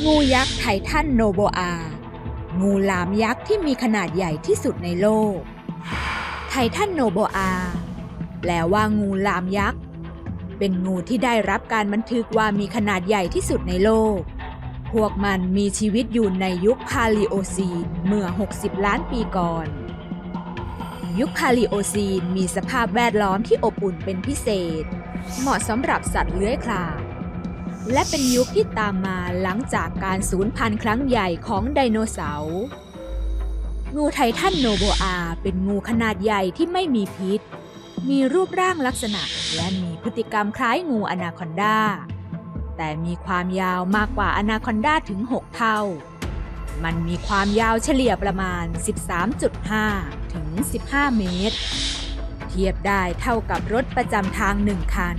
งูยักษ์ไททันโนโบอา งูหลามยักษ์ที่มีขนาดใหญ่ที่สุดในโลก ไททันโนโบอา แปลว่างูหลามยักษ์ เป็นงูที่ได้รับการบันทึกว่ามีขนาดใหญ่ที่สุดในโลก พวกมันมีชีวิตอยู่ในยุคพาลิโอซีนเมื่อ 60 ล้านปีก่อน ยุคพาลิโอซีนมีสภาพแวดล้อมที่อบอุ่นเป็นพิเศษ เหมาะสำหรับสัตว์เลื้อยคลาน และเป็นยุคที่ตามมาหลังจากการสูญพันธุ์ครั้งใหญ่ของไดโนเสาร์ งูไททันโนโบอาเป็นงูขนาดใหญ่ที่ไม่มีพิษ มีรูปร่างลักษณะและมีพฤติกรรมคล้ายงูอนาคอนดา แต่มีความยาวมากกว่าอนาคอนดาถึง 6 เท่า มันมีความยาวเฉลี่ยประมาณ 13.5 ถึง 15 เมตร เทียบได้เท่ากับรถประจำทางหนึ่งคัน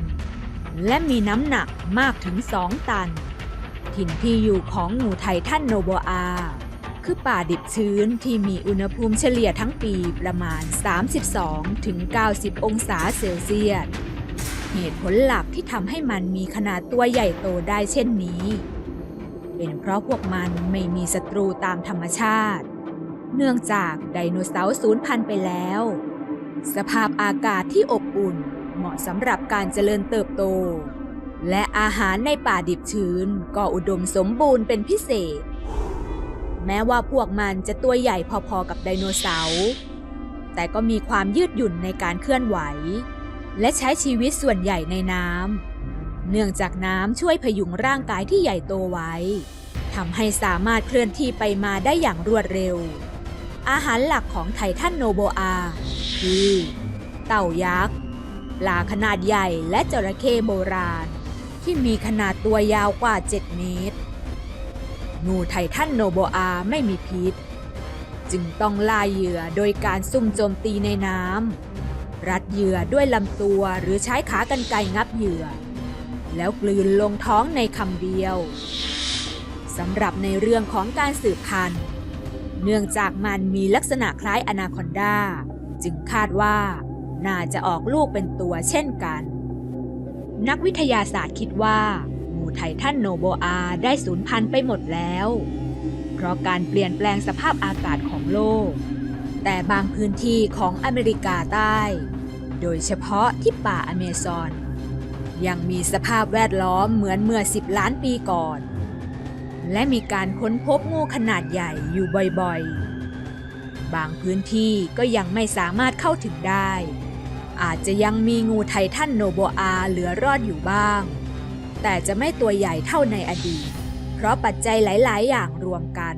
และมีน้ำหนักมากถึง2ตัน ถิ่นที่อยู่ของงูไททันโนโบอา คือป่าดิบชื้นที่มีอุณหภูมิเฉลี่ยทั้งปีประมาณ 32ถึง90 องศาเซลเซียส เหตุผลหลักที่ทำให้มันมีขนาดตัวใหญ่โตได้เช่นนี้ เป็นเพราะพวกมันไม่มีศัตรูตามธรรมชาติ เนื่องจากไดโนเสาร์สูญพันธุ์ไปแล้ว สภาพอากาศที่อบอุ่น มาะสำหรับการเจริญเติบโต และอาหารในป่าดิบชื้นก็อุดมสมบูรณ์เป็นพิเศษ แม้ว่าพวกมันจะตัวใหญ่พอๆกับไดโนเสาร์แต่ก็มีความยืดหยุ่นในการเคลื่อนไหว และใช้ชีวิตส่วนใหญ่ในน้ำเนื่องจากน้ำช่วยพยุงร่างกายที่ใหญ่โตไว้ทำให้สามารถเคลื่อนที่ไปมาได้อย่างรวดเร็ว อาหารหลักของไททันโนโบอา คือ เต่ายักษ์ ปลาขนาดใหญ่และจระเข้โบราณ ที่มีขนาดตัวยาวกว่า 7 เมตร งูไททันโนโบอาไม่มีพิษ จึงต้องล่าเหยื่อโดยการซุ่มโจมตีในน้ำรัดเหยื่อด้วยลำตัวหรือใช้ขากรรไกรงับเหยื่อ แล้วกลืนลงท้องในคำเดียวสำหรับในเรื่องของการสืบพันธุ์ เนื่องจากมันมีลักษณะคล้ายอนาคอนดา จึงคาดว่า น่าจะออกลูกเป็นตัวเช่นกัน นักวิทยาศาสตร์คิดว่า งูไททันโนโบอาได้สูญพันธุ์ไปหมดแล้ว เพราะการเปลี่ยนแปลงสภาพอากาศของโลก แต่บางพื้นที่ของอเมริกาใต้ โดยเฉพาะที่ป่าอเมซอนยังมีสภาพแวดล้อมเหมือนเมื่อ 10 ล้านปีก่อน และมีการค้นพบงูขนาดใหญ่อยู่บ่อยๆ บางพื้นที่ก็ยังไม่สามารถเข้าถึงได้ อาจจะยังมีงูไททันโนโบอาเหลือรอดอยู่บ้าง แต่จะไม่ตัวใหญ่เท่าในอดีต เพราะปัจจัยหลาย ๆ อย่างรวมกัน